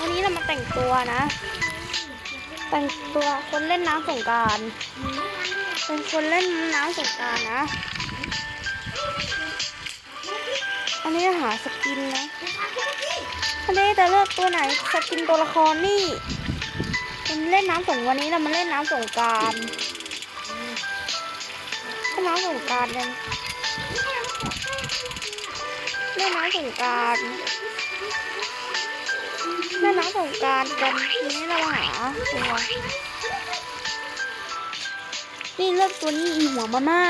วันนี้เรามาแต่งตัวนะ แต่งตัวคนเล่นน้ำสงการเป็นคนเล่นน้ำสงการนะ อันนี้หาสกินนะอันนี้จะเลือกตัวไหนสกินตัวละครนี่เป็นเล่นน้ำสงวันนี้เรามาเล่นน้ำสงการเล่นน้ำสงการกันเล่นน้ำสงการ เล่น้ำสงกรารกันทีนี้เราหาตัว นี่เลือกตัวนี้อีหัวมาม่า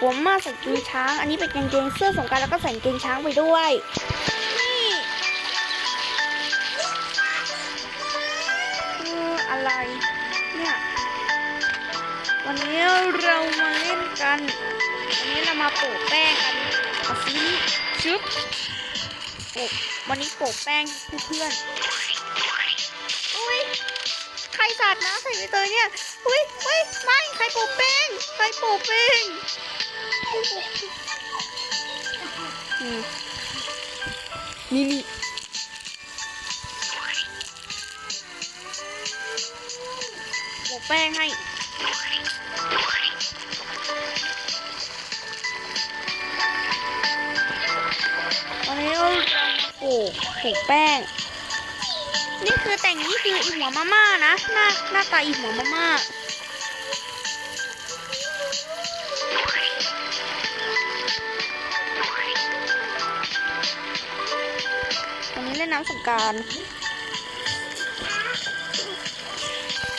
หัวมาม่าใส่กางเกงช้าง อันนี้เป็นกางเกงเสื้อสงกรารแล้วก็ใส่กางเกงช้างไปด้วยนี่เอออะไรเนี่ยวันนี้เรามาเล่นกันวันนี้เรามาโปะแป้งกันเอาสิชึบโปะ วันนี้โปะแป้งให้เพื่อนอุ้ยใครสาดน้ำใส่ใบเตยเนี่ย อุ้ยอุ้ยไม่ใครโปะแป้งใครโปะแป้งใครโปะแป้งอืมนี่นี่โปะแป้งให้ ปลูกปลูกแป้ง นี่คือแต่งนี่คืออีหัวมาม่านะ หน้าหน้าตาอีหัวมาม่าวันนี้เล่นน้ำสงการ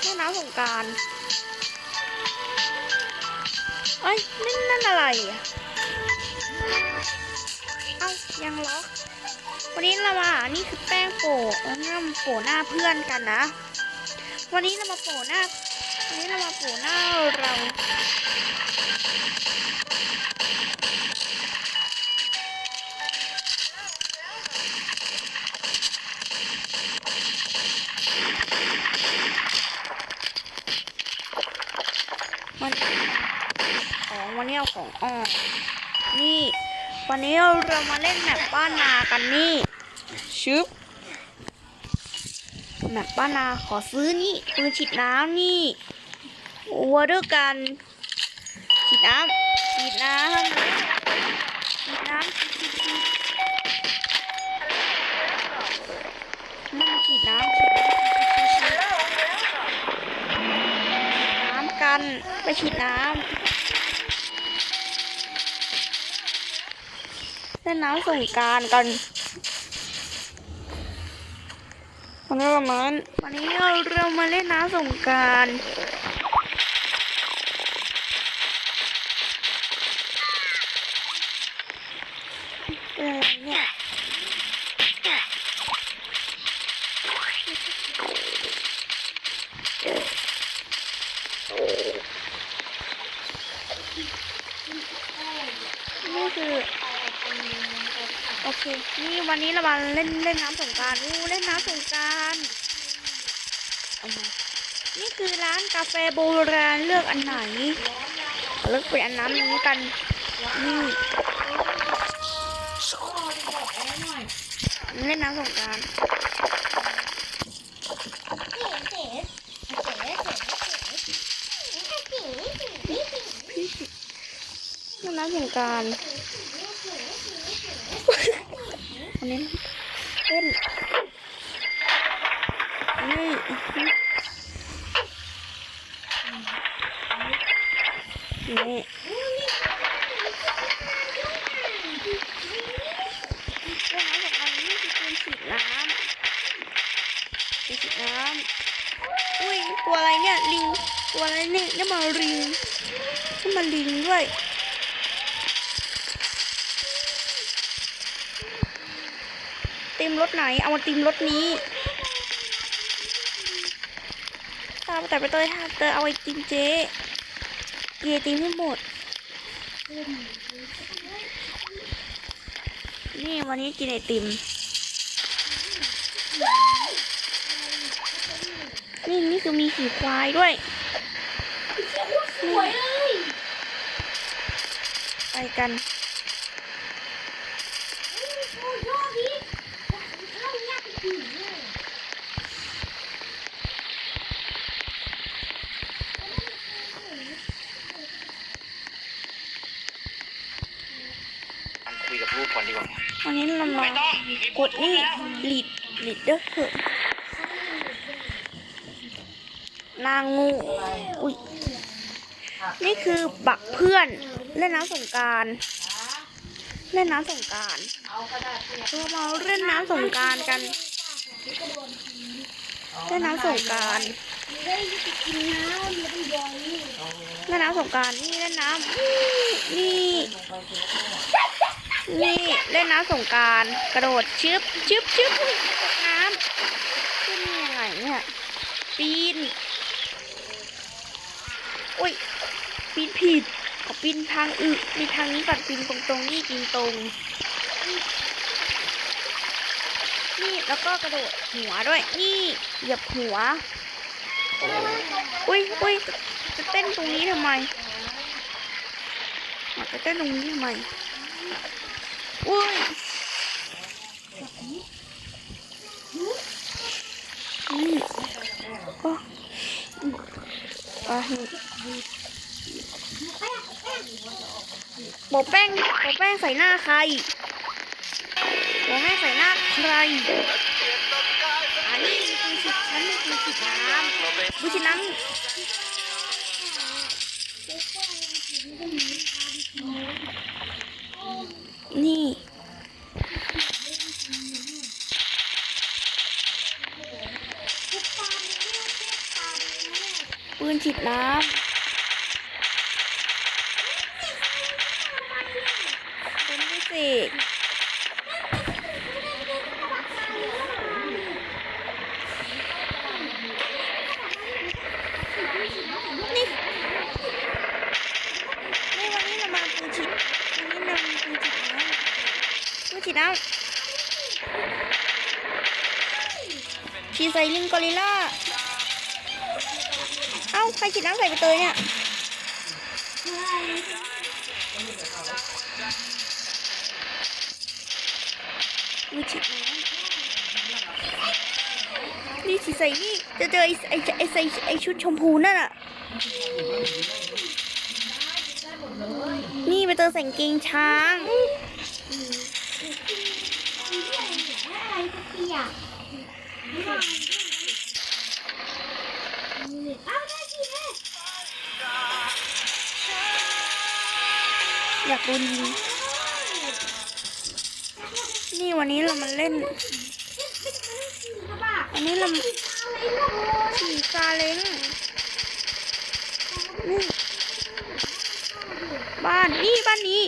เล่นน้ำสงการเอ้ยนั่นนั่นอะไรอะ เอ้ายังล็อก วันนี้เรามานี่คือแป้งโปะแล้วนี่มาโปะหน้าเพื่อนกันนะ วันนี้เรามาโปะหน้า วันนี้เรามาโปะหน้าเรามันของวันนี้เอาของออก วันนี้เรามาเล่นแมปบ้านนากันนี่ชึบแมปบ้านนาขอซื้อนี่ปืนฉีดน้ำนี่วอเตอร์กันฉีดน้ำฉีดน้ำฉีดน้ำฉีดฉีดฉีดนั่นฉีดน้ำฉีดน้ำฉีดฉีดฉีดน้ำกันไปฉีดน้ำ เล่นน้ำสงการกันวันนี้เรามาณวันนี้เราเรามาเล่นน้ำสงการเป็นอะไรเนี่ยนี่คือ โอนี่วันนี้เรามาเล่นเล่นน้ำสงการอู้เล่นน้ำสงการนี่คือร้านกาแฟโบราณเลือกอันไหน เลือกไปอันน้ำนี้กันนี่เล่นน้ำสงการน้ำสงการวันนี้เล่ นนี่นี่เล่นน้ำสงกรารนี่คือปืนฉีดน้ำปืนฉีดน้ำอุ้ย ตัวอะไรเนี่ย ลิง ตัวอะไรเนี่ยนี่มาลิงนี่มาลิงด้วย มรถไหน เอามาติมรถนี้ตามแต่ไปเตยค่ะเตยเอาไอติมเจ๊เกยติมให้หมด นี่วันนี้กินไอติม นี่นี่คือมีขี่ควายด้วยสวยเลยไปกัน โอ้ยยอดดิเราอยากไปถึงเลย กดนี่ลีดลีดเดอร์เถอะนางงูอุ้ยนี่คือบักเพื่อนเล่นน้ำสงกรารเล่นน้ำสงกรารเรามาเล่นน้ำสงกรารกันเล่นน้ำสงกรารได้กินน้ำแล้วเป็นบอยนี่เล่นน้ำสงกรารนี่เล่นน้ำนี่ นี่เล่นน้ำสงการกระโดดชึบชึบชึบตกน้ำขึ้นยังไงเนี่ยปีนอุ้ยปีนผิดขอปีนทางอึปีทางนี้ก่อนปีนตรงๆนี่ปีนตรง นี่แล้วก็กระโดดหัวด้วย นี่เหยียบหัว อุ้ยอุ้ยจะเต้นตรงนี้ทำไมจะเต้นตรงนี้ทำไม อุ้ยอืมก็อืมอะนี่โปะแป้งโปะแป้งใส่หน้าใครโปะแป้ใส่หน้าใครอันนี้คือสิบชั้นนี่คือสิบน้ำดูสิน้ำนี่ ปืนฉีดน้ำเป็นพิเศษนี่ นี่วันนี้เรามาปืนฉีดวันนี้เรามีปืนฉีดน้ำปืนฉีดน้ำฉีดใส่ ลิงกอริล่า เอ้า ใครฉีดน้ำใส่ไปเตยเนี่ย มีฉีดน้ำนี่ฉีดใส่นี่ จะเจอไอ้ไอ้ไอ้ใส่ไอ้ชุดชมพูนั่นอะนี่ไปเจอใส่เกงช้างอะไรก็เปียก อยากโดนยิงนี่วันนี้เรามาเล่น วันนี้เราขี่ซาเล้งนี่บ้านนี่บ้านนี้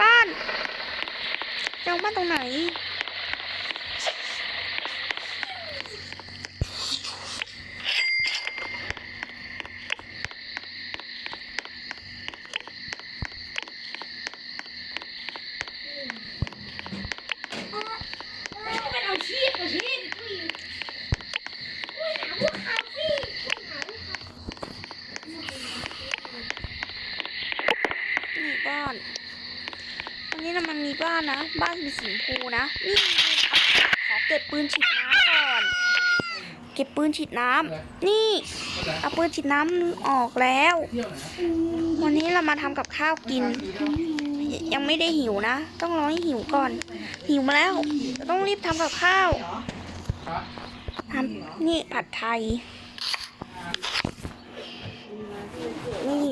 บ้านเจ้าบ้านตรงไหนเอาชีพเอาชีพอุ้ยอุ้ยหาพวกเขาสิหาพวกเขา นี่บ้าน วันนี้เรามั นมีบ้านนะ บ้านมีสีชมพูนะนี่ขอเก็บปืนฉีดน้ำก่อน เก็บปืนฉีดน้ำนี่เอาปืนฉีดน้ำออกแล้ว วันนี้เรามาทำกับข้าวกิน ยังไม่ได้หิวนะ ต้องรอให้หิวก่อน หิวมาแล้ว ต้องรีบทำกับข้าวทำนี่ผัดไทย นี่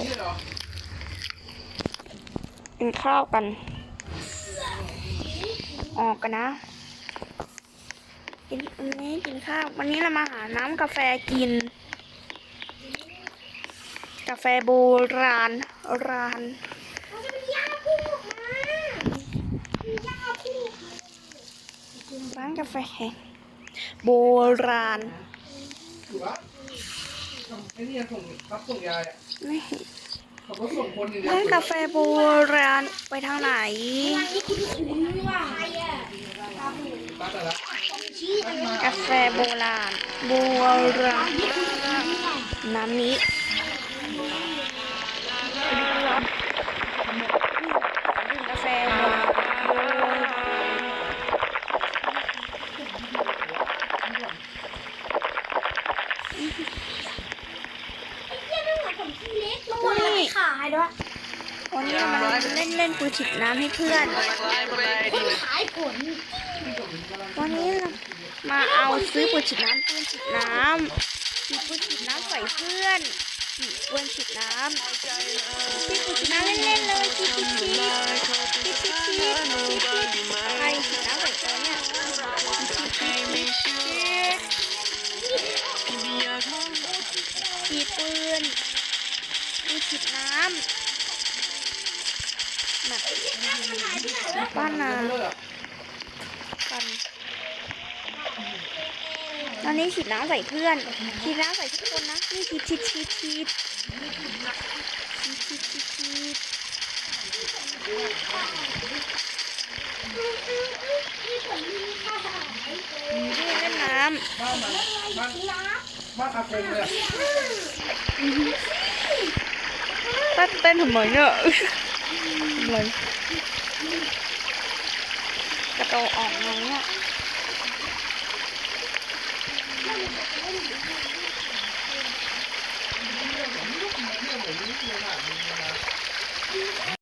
กินข้าวกินข้าวกัน ออกกันนะ กินวันนี้กินข้าว วันนี้เรามาหาน้ำกาแฟกิน กาแฟโบราณร้านมันจะเป็นยาพุ่งออกมามียาพุ่งร้านกาแฟโบราณไอ้นี่ส่งรับส่งยายอะ นี่ร้านกาแฟโบราณไปทางไหนกาแฟโบราณโบราณน้ำนี้กาแฟ ด้วยวันนี้เรามาเล่นเล่นปืนฉีดน้ำให้เพื่อน คนขายผลวันนี้เรามาเอาซื้อปืนฉีดน้ำปืนฉีดน้ำปืนฉีดน้ำใส่เพื่อนปืนฉีดน้ำ ปืนฉีดน้ำแบบบ้านนาเลิกอะกันตอนนี้ฉีดน้ำใส่เพื่อนฉีดน้ำใส่ทุกคนนะนี่ฉีดฉีดฉีดฉีดฉีดฉีดฉีดฉีดมีผลมีขายนี่เล่นน้บ้านมันบ้านรักบ้านอากงเลยอะำ tắt tên hầm mới nữa lấy cái đầu ỏng này ạ